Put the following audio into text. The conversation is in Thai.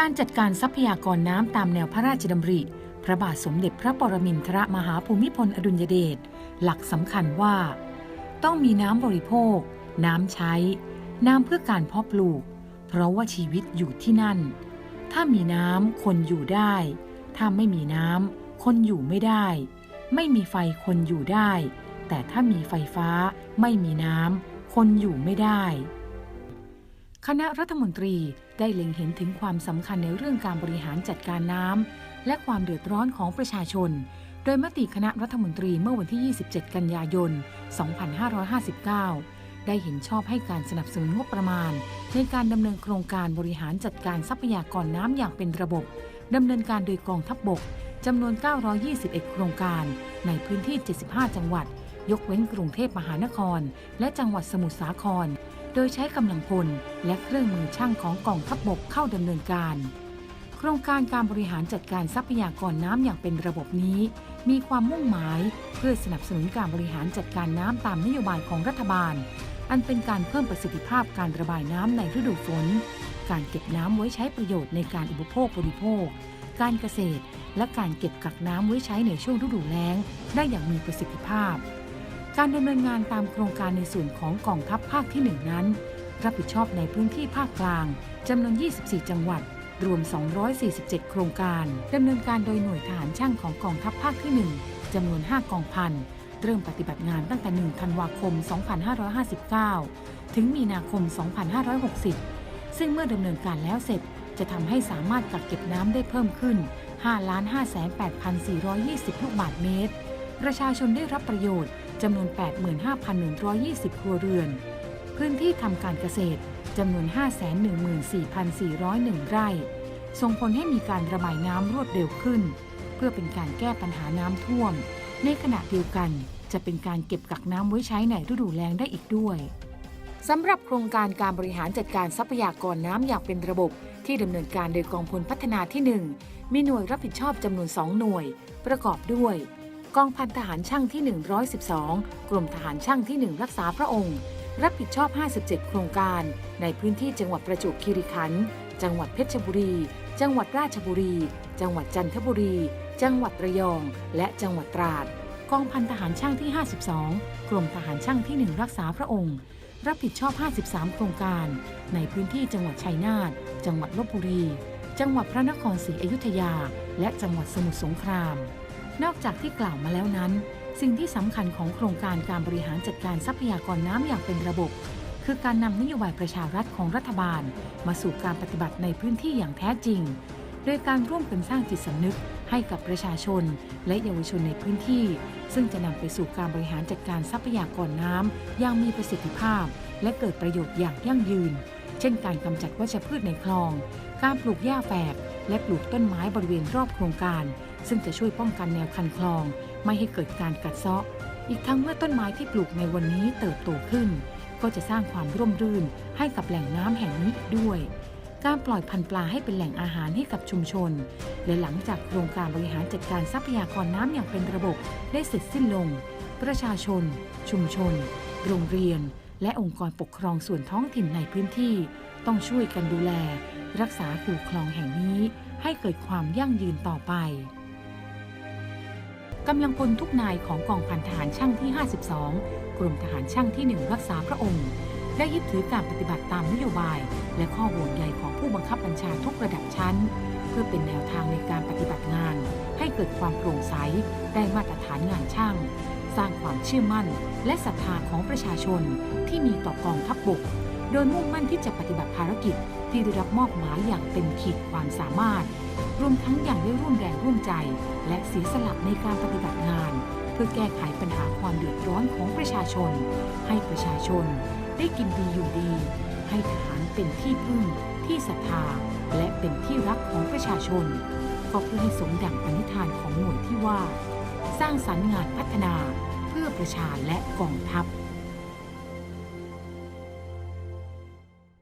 การจัดการทรัพยากรน้ำตามแนวพระราชดำริ พระบาทสมเด็จพระปรมินทรมหาภูมิพลอดุลยเดชหลักสำคัญว่า ต้องมีน้ำบริโภค น้ำใช้ น้ำเพื่อการเพาะปลูก เพราะว่าชีวิตอยู่ที่นั่น ถ้ามีน้ำคนอยู่ได้ ถ้าไม่มีน้ำคนอยู่ไม่ได้ ไม่มีไฟคนอยู่ได้ แต่ถ้ามีไฟฟ้าไม่มีน้ำคนอยู่ไม่ได้ คณะรัฐมนตรีได้เล็งเห็นถึงความสำคัญในเรื่องการบริหารจัดการน้ำและความเดือดร้อนของประชาชน โดยมติคณะรัฐมนตรีเมื่อวันที่ 27 กันยายน 2559 ได้เห็นชอบให้การสนับสนุนงบประมาณ ในการดำเนินโครงการบริหารจัดการทรัพยากรน้ำอย่างเป็นระบบดำเนินการโดยกองทัพบบกจำนวน 921 โครงการ ในพื้นที่ 75 จังหวัด ยกเว้นกรุงเทพมหานคร และจังหวัดสมุทรสาคร โดยใช้กำลังพลและเครื่องมือช่างของกองทัพบบกเข้าดำเนินการ โครงการการบริหารจัดการทรัพยากรน้ำอย่างเป็นระบบนี้ มีความมุ่งหมายเพื่อสนับสนุนการบริหารจัดการน้ำตามนโยบายของรัฐบาล อันเป็นการเพิ่มประสิทธิภาพการระบายน้ำในฤดูฝน การเก็บน้ำไว้ใช้ประโยชน์ในการอุปโภคบริโภค การเกษตร และการเก็บกักน้ำไว้ใช้ในช่วงฤดูแล้ง ได้อย่างมีประสิทธิภาพ การดำเนินงานตามโครงการในส่วนของกองทัพภาคที่ 1 นั้น รับผิดชอบในพื้นที่ภาคกลางจำนวน 24 จังหวัด รวม 247 โครงการดำเนินการโดยหน่วยทหารช่างของกองทัพภาคที่ 1จำนวน 5 กองพันเริ่มปฏิบัติงานตั้งแต่ 1 ธันวาคม 2559 ถึงมีนาคม 2560 ซึ่งเมื่อดำเนินการแล้วเสร็จจะทำให้สามารถกักเก็บน้ำได้เพิ่มขึ้น 5 5 8 420 ลูกบาศก์เมตร ประชาชนได้รับประโยชน์จำนวน 85,120 ครัวเรือน พื้นที่ทำการเกษตรจำนวน 514,401 ไร่ ส่งผลให้มีการระบายน้ำรวดเร็วขึ้น เพื่อเป็นการแก้ปัญหาน้ำท่วม ในขณะเดียวกันจะเป็นการเก็บกักน้ำไว้ใช้ในฤดูแล้งได้อีกด้วยสำหรับโครงการการบริหารจัดการทรัพยากรน้ำอย่างเป็นระบบ ที่ดำเนินการโดยกองพลพัฒนาที่ 1 มีหน่วยรับผิดชอบจำนวน 2 หน่วย ประกอบด้วย กองพันทหารช่างที่ 112กรมทหารช่างที่ 1 รักษาพระองค์ รับผิดชอบ 57 โครงการ ในพื้นที่จังหวัดประจวบคีรีขันธ์ จังหวัดเพชรบุรี จังหวัดราชบุรี จังหวัดจันทบุรี จังหวัดระยอง และจังหวัดตราด กองพันทหารช่างที่ 52กรมทหารช่างที่ 1 รักษาพระองค์ รับผิดชอบ 53 โครงการ ในพื้นที่จังหวัดชัยนาท จังหวัดลบบุรี จังหวัดพระนครศรีอยุธยา และจังหวัดสมุทรสงคราม นอกจากที่กล่าวมาแล้วนั้น สิ่งที่สำคัญของโครงการการบริหารจัดการทรัพยากรน้ำอย่างเป็นระบบ คือการนำนโยบายประชารัฐของรัฐบาล มาสู่การปฏิบัติในพื้นที่อย่างแท้จริง โดยการร่วมกันสร้างจิตสำนึกให้กับประชาชน และเยาวชนในพื้นที่ ซึ่งจะนำไปสู่การบริหารจัดการทรัพยากรน้ำอย่างมีประสิทธิภาพ และเกิดประโยชน์อย่างยั่งยืน เช่น การกำจัดวัชพืชในคลอง การปลูกหญ้าแฝกและปลูกต้นไม้บริเวณรอบโครงการ ซึ่งจะช่วยป้องกันแนวคันคลอง ไม่ให้เกิดการกัดเซาะ อีกทั้งเมื่อต้นไม้ที่ปลูกในวันนี้เติบโตขึ้น ก็จะสร้างความร่มรื่นให้กับแหล่งน้ำแห่งนี้อีกด้วย การปล่อยพันธุ์ปลาให้เป็นแหล่งอาหารให้กับชุมชน และหลังจากโครงการบริหารจัดการทรัพยากรน้ำอย่างเป็นระบบได้เสร็จสิ้นลง ประชาชน ชุมชน โรงเรียน และองค์กรปกครองส่วนท้องถิ่นในพื้นที่ ต้องช่วยกันดูแล รักษาคูคลองแห่งนี้ให้เกิดความยั่งยืนต่อไป กำลังพลทุกนายของกองพันทหารช่างที่ 52 กรมทหารช่างที่ 1 รักษาพระองค์ ได้ยึดถือการปฏิบัติตามนโยบาย และข้อห่วงใยของผู้บังคับบัญชาทุกระดับชั้น เพื่อเป็นแนวทางในการปฏิบัติงาน ให้เกิดความโปร่งใส ได้มาตรฐานงานช่าง สร้างความเชื่อมั่น และศรัทธาของประชาชนที่มีต่อกองทัพบบก โดยมุ่งมั่นที่จะปฏิบัติภารกิจ ที่ได้รับมอบหมายอย่างเต็มขีดความสามารถ รวมทั้งอย่างได้ร่วมแรงร่วมใจ และเสียสละในการปฏิบัติงาน เพื่อแก้ไขปัญหาความเดือดร้อนของประชาชน ให้ประชาชน ได้กินดีอยู่ดี ให้ทหารเป็นที่พึ่ง ที่ศรัทธา และเป็นที่รักของประชาชนก็เพื่อให้สมดังปณิธานของหน่วยที่ว่า สร้างสรรค์งานพัฒนา เพื่อประชาและกองทัพ